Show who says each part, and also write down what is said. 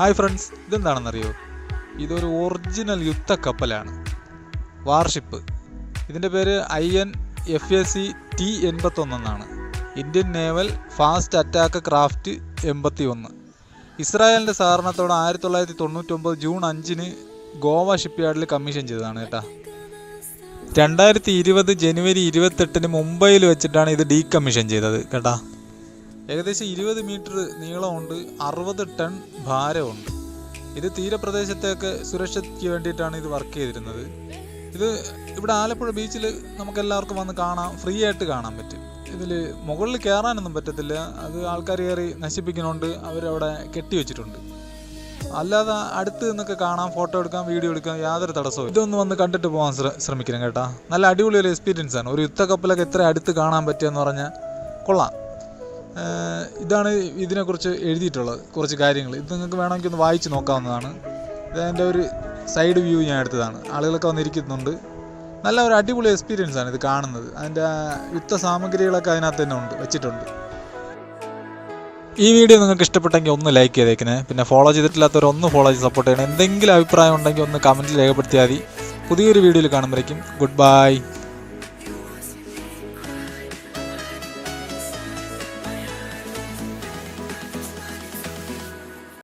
Speaker 1: Hi friends ഇതെന്താണെന്നറിയോ? ഇതൊരു original യുദ്ധ കപ്പലാണ് warship. ഇതിന്റെ പേര് I N F A C T എൺപത്തൊന്നെന്നാണ്. Indian naval fast attack craft എൺപത്തി ഒന്ന് ഇസ്രായേലിന്റെ സഹകരണത്തോടെ ആയിരത്തി തൊള്ളായിരത്തി തൊണ്ണൂറ്റൊമ്പത് ജൂൺ അഞ്ചിന് ഗോവ ഷിപ്പ്യാർഡിൽ കമ്മീഷൻ ചെയ്തതാണ് കേട്ടോ. രണ്ടായിരത്തി ഇരുപത് ജനുവരി ഇരുപത്തെട്ടിന് മുംബൈയിൽ വെച്ചിട്ടാണ് ഇത് ഡീകമ്മീഷൻ ചെയ്തത് കേട്ടാ. ഏകദേശം ഇരുപത് മീറ്റർ നീളമുണ്ട് അറുപത് ടൺ ഭാരമുണ്ട്. ഇത് തീരപ്രദേശത്തേക്ക് സുരക്ഷയ്ക്ക് വേണ്ടിയിട്ടാണ് ഇത് വർക്ക് ചെയ്തിരുന്നത്. ഇത് ഇവിടെ ആലപ്പുഴ ബീച്ചിൽ നമുക്കെല്ലാവർക്കും വന്ന് കാണാം ഫ്രീ ആയിട്ട് കാണാൻ പറ്റും. ഇതിൽ മുകളിൽ കയറാനൊന്നും പറ്റത്തില്ല അത് ആൾക്കാർ കയറി നശിപ്പിക്കുന്നുണ്ട് അവരവിടെ കെട്ടിവെച്ചിട്ടുണ്ട്. അല്ലാതെ അടുത്ത് നിന്നൊക്കെ കാണാം ഫോട്ടോ എടുക്കാം വീഡിയോ എടുക്കാം യാതൊരു തടസ്സവും. ഇതൊന്ന് വന്ന് കണ്ടിട്ട് പോകാൻ ശ്ര- ശ്രമിക്കണം കേട്ടാ. നല്ല അടിപൊളി ഒരു എക്സ്പീരിയൻസ് ആണ് ഒരു യുദ്ധക്കപ്പലൊക്കെ എത്ര അടുത്ത് കാണാൻ പറ്റുമെന്ന് പറഞ്ഞാൽ കൊള്ളാം. ഇതാണ് ഇതിനെക്കുറിച്ച് എഴുതിയിട്ടുള്ളത് കുറച്ച് കാര്യങ്ങൾ. ഇത് നിങ്ങൾക്ക് വേണമെങ്കിൽ ഒന്ന് വായിച്ച് നോക്കാവുന്നതാണ്. ഇതെന്റെ ഒരു സൈഡ് വ്യൂ ഞാൻ എടുത്തതാണ്. ആളുകളൊക്കെ വന്നിരിക്കുന്നുണ്ട്. നല്ല ഒരു അടിപൊളി എക്സ്പീരിയൻസ് ആണ് ഇത് കാണുന്നത്. അതിന്റെ യുദ്ധ സാമഗ്രികളൊക്കെ അതിനകത്ത് തന്നെ ഉണ്ട് വെച്ചിട്ടുണ്ട്. ഈ വീഡിയോ നിങ്ങൾക്ക് ഇഷ്ടപ്പെട്ടെങ്കിൽ ഒന്ന് ലൈക്ക് ചെയ്തേക്കണേ. പിന്നെ ഫോളോ ചെയ്തിട്ടില്ലാത്തവർ ഒന്ന് ഫോളോ ചെയ്ത് സപ്പോർട്ട് ചെയ്യണം. എന്തെങ്കിലും അഭിപ്രായം ഉണ്ടെങ്കിൽ ഒന്ന് കമന്റിൽ രേഖപ്പെടുത്തിയാൽ മതി. പുതിയൊരു വീഡിയോയിൽ കാണുമ്പോഴേക്കും ഗുഡ് ബൈ